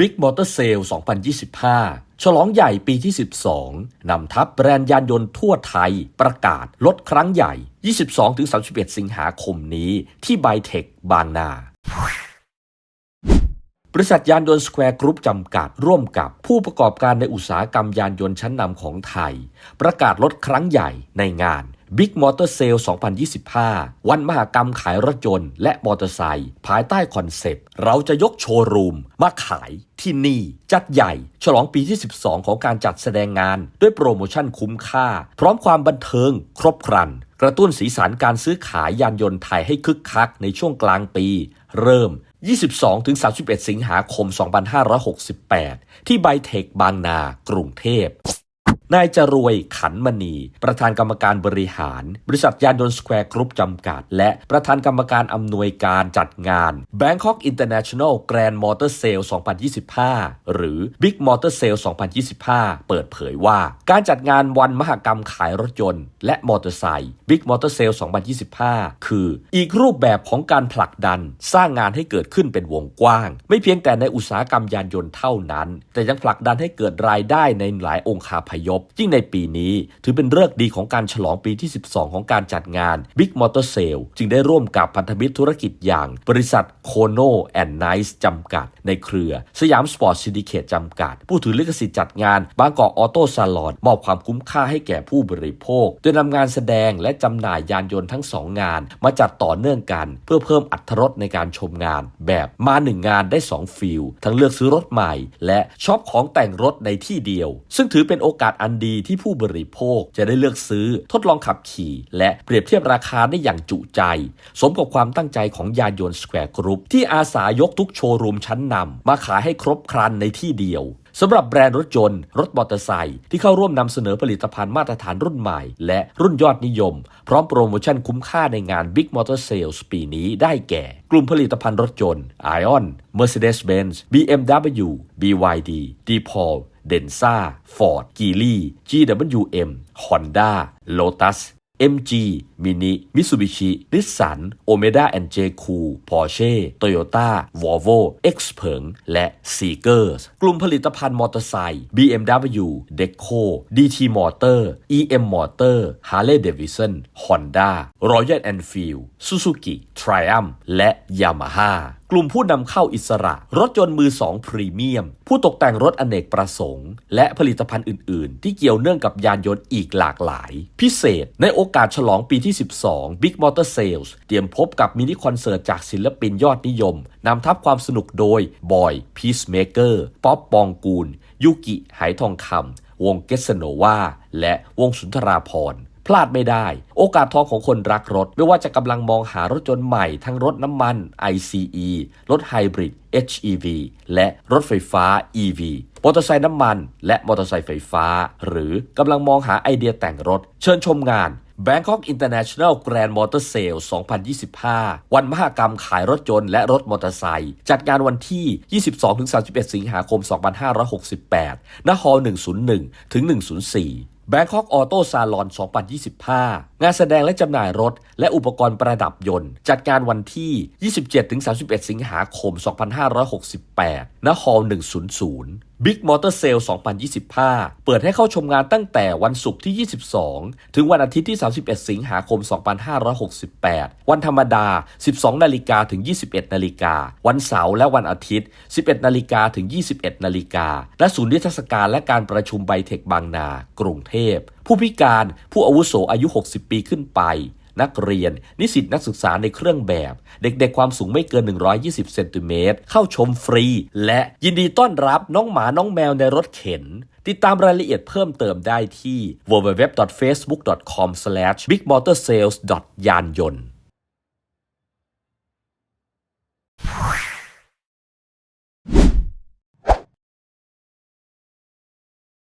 Big Motor Sale 2025 ฉลองใหญ่ปีที่ 12 นำทัพแบรนด์ยานยนต์ทั่วไทยประกาศลดครั้งใหญ่ 22-31 สิงหาคมนี้ที่ไบเทคบางนาบริษัทยานยนต์สแควร์กรุ๊ปจำกัดร่วมกับผู้ประกอบการในอุตสาหกรรมยานยนต์ชั้นนำของไทย ประกาศลดครั้งใหญ่ในงาน Big Motor Sale 2025 วันมหกรรมขายรถยนต์และมอเตอร์ไซค์ภายใต้คอนเซปต์ เราจะยกโชว์รูมมาขายที่นี่ จัดใหญ่ฉลองปีที่ 12 ของการจัดแสดงงาน ด้วยโปรโมชั่นคุ้มค่า พร้อมความบันเทิงครบครัน กระตุ้นสีสันการซื้อขายยานยนต์ไทยให้คึกคักในช่วงกลางปี เริ่ม 22-31 สิงหาคม 2568 ที่ไบเทคบางนา กรุงเทพ นายจรวยขันมณี ประธานกรรมการบริหาร บริษัทยานยนต์สแควร์กรุ๊ปจำกัด และประธานกรรมการอำนวยการจัดงาน Bangkok International Grand Motor Sale 2025 หรือ Big Motor Sale 2025 เปิดเผยว่า การจัดงานวันมหกรรมขายรถยนต์ และมอเตอร์ไซค์ Big Motor Sale 2025 คืออีกรูปแบบของการผลักดัน สร้างงานให้เกิดขึ้นเป็นวงกว้าง ไม่เพียงแต่ในอุตสาหกรรมยานยนต์เท่านั้น แต่ยังผลักดันให้เกิดรายได้ในหลายองค์คาพยพยิ่งในปีนี้ ถือเป็นเลิกดีของการฉลองปีที่ 12 ของการจัดงาน Big Motor Sale จึงได้ร่วมกับพันธมิตรธุรกิจอย่างบริษัทโคโนแอนด์ไนซ์จำกัด ในเครือ สยามสปอร์ตซินดิเคตจำกัด ผู้ถือลิขสิทธิ์จัดงานบางกอกออโต้ซาลอนมอบความคุ้มค่าให้แก่ผู้บริโภค โดยนำงานแสดงและจำหน่ายยานยนต์ทั้งสองงาน มาจัดต่อเนื่องกัน เพื่อเพิ่มอัตรรสในการชมงาน แบบมาหนึ่งงานได้ 2 ฟิลทั้งเลือกซื้อรถใหม่ และช็อปของแต่งรถในที่เดียว ซึ่งถือเป็นโอกาสอันดีที่ผู้บริโภคจะได้เลือกซื้อทดลองขับขี่ และเปรียบเทียบราคาได้อย่างจุใจ สมกับความตั้งใจของยานยนต์สแควร์กรุ๊ปที่อาสายกทุกโชว์รูมชั้นนำมาขายให้ครบครันในที่เดียวสำหรับแบรนด์รถยนต์ รถมอเตอร์ไซค์ที่เข้าร่วมนำเสนอผลิตภัณฑ์มาตรฐานรุ่นใหม่ และรุ่นยอดนิยม พร้อมโปรโมชั่นคุ้มค่าในงาน Big Motor Sales ปีนี้ได้แก่ กลุ่มผลิตภัณฑ์รถยนต์ Ion Mercedes-Benz BMW BYD DePaul Denza Ford Geely GWM Honda Lotus MG Mini Mitsubishi Nissan Omeda and j c o o Porsche Toyota Volvo X เผิงและ Seekers กลุ่มผลิตภัณฑ์มอเตอร์ไซค์ BMW Deco DT Motor EM Motor Harley Davidson Honda Royal Enfield Suzuki Triumph และ Yamaha กลุ่มผู้นำเข้าอิสระ รถยนต์มือสองพรีเมียม ผู้ตกแต่งรถอเนกประสงค์ และผลิตภัณฑ์อื่น ๆ ที่เกี่ยวเนื่องกับยานยนต์อีกหลากหลาย พิเศษ ในโอกาสฉลองปีที่ 12 Big Motor Sales เตรียมพบกับมินิคอนเสิร์ตจากศิลปินยอดนิยมนำทับความสนุกโดยบอยพีซเมเกอร์ป๊อปปองกูล ยุกิไหทองคำวงเกสโนวาและวงสุนทราพร พลาดไม่ได้ โอกาสทองของคนรักรถ ไม่ว่าจะกำลังมองหารถยนใหม่ทั้งรถน้ำมัน ICE รถไฮบริด HEV และรถไฟฟ้า EV มอเตอร์ไซค์น้ำมัน และมอเตอร์ไซค์ไฟฟ้า หรือกำลังมองหาไอเดียแต่งรถ เชิญชมงาน Bangkok International Grand Motor Sale 2025 วันมหกรรมขายรถยนต์และรถมอเตอร์ไซค์ จัดงานวันที่ 22-31 สิงหาคม 2568 ณ ฮอลล์101 ถึง 104 Bangkok Auto Salon 2025 งานแสดงและจำหน่ายรถ และอุปกรณ์ประดับยนต์ จัดการวันที่ 27-31 สิงหาคม 2568 ณ ฮอลล์100 Big Motor Sale 2025 เปิดให้เข้าชมงานตั้งแต่วันศุกร์ที่ 22 ถึงวันอาทิตย์ที่ 31 สิงหาคม 2568 วันธรรมดา 12 นาฬิกาถึง 21 นาฬิกา วันเสาร์และวันอาทิตย์ 11 นาฬิกาถึง 21 นาฬิกาและศูนย์นิทรรศการและการประชุมไบเทคบางนา กรุงเทพ ผู้พิการ ผู้อาวุโสอายุ 60 ปีขึ้นไป นักเรียน นิสิตนักศึกษาในเครื่องแบบ เด็กๆความสูงไม่เกิน 120เซนติเมตรเข้าชมฟรี และยินดีต้อนรับน้องหมาน้องแมวในรถเข็น ติดตามรายละเอียดเพิ่มเติมได้ที่ www.facebook.com/bigmotorsales ยานยนต์